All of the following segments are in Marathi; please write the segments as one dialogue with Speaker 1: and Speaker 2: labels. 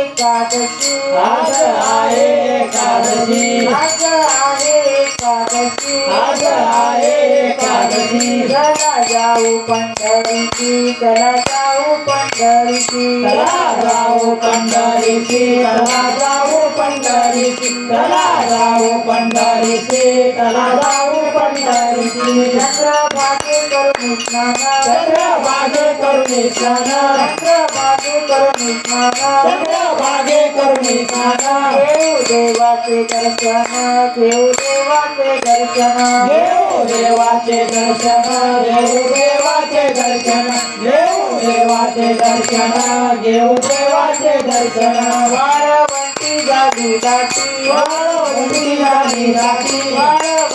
Speaker 1: एकादशी.
Speaker 2: आज आहे एकादशी.
Speaker 1: आज आहे एकादशी.
Speaker 2: आज आहे एकादशी.
Speaker 1: चला जाऊ पंढरीची चला जाऊ पंढरीची.
Speaker 2: चला जाऊ पंढरीची. चला जाऊ पंढरीची चला जाऊ पंढरीची चला जाऊ पंढरीची
Speaker 1: चंद्रभागे भागे स्नान
Speaker 2: चंद्रभागे करुणी स्नान
Speaker 1: चंद्रभागे करून स्नान
Speaker 2: चंद्रभागे करुणी स्नान
Speaker 1: देव देवाचे दर्शन देव देवाचे दर्शन
Speaker 2: देव देवाचे दर्शन देव देवाचे दर्शन देव देवाचे दर्शन घेऊ देवाचे दर्शन
Speaker 1: वाळवंटी जागी दाटी
Speaker 2: वाळवंटी जाती
Speaker 1: वाळवंटी जागी दाटी
Speaker 2: वाळवंटी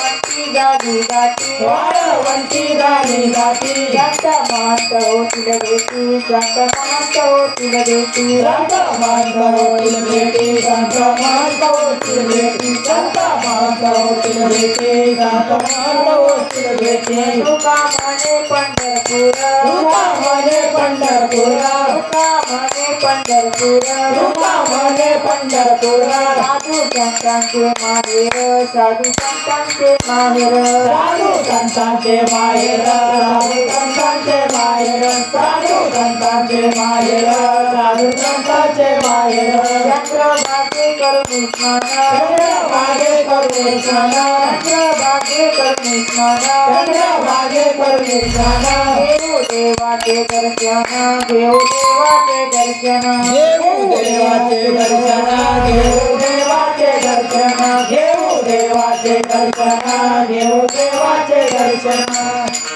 Speaker 2: ದಾನಿ
Speaker 1: ದಾಟಿ ವಾರವಂತಿ ದಾನಿ ದಾಟಿ ರಥ ಮಾತೋ ತಿಳಬೇಕು ಸಂತ
Speaker 2: ಮಾತೋ ತಿಳಬೇಕು ರಥ ಮಾತೋ ತಿಳಬೇಕು ಸಂತ ಮಾತೋ ತಿಳಬೇಕು ಸಂತ ಮಾತೋ ತಿಳಬೇಕು ಸಂತ ಮಾತೋ ತಿಳಬೇಕು ರುಕಾ ಮನೆ
Speaker 1: ಪಂಡರಪುರ ರುಕಾ ಮನೆ
Speaker 2: ಪಂಡರಪುರ ರುಕಾ पंढरपूर म्हणे पंढरपूर
Speaker 1: साधू संतांचे माहेर साधू संतांचे माहेर
Speaker 2: साधू संतांचे माहेर साधू संतांचे माहेर साधू संतांचे माहेर साधू संतांचे माहेर.
Speaker 1: चंद्रभागे करून स्नान
Speaker 2: चंद्रभागे करुणे स्नान
Speaker 1: चंद्रभागे करून स्नान
Speaker 2: चंद्रभागे करुणे स्नान
Speaker 1: देव देवाचे दर्शन देव देवाचे दर्शन
Speaker 2: देऊ देवाचे दर्शन घेऊ देवाचे दर्शन घेऊ देवाचे दर्शन घेऊ देवाचे दर्शन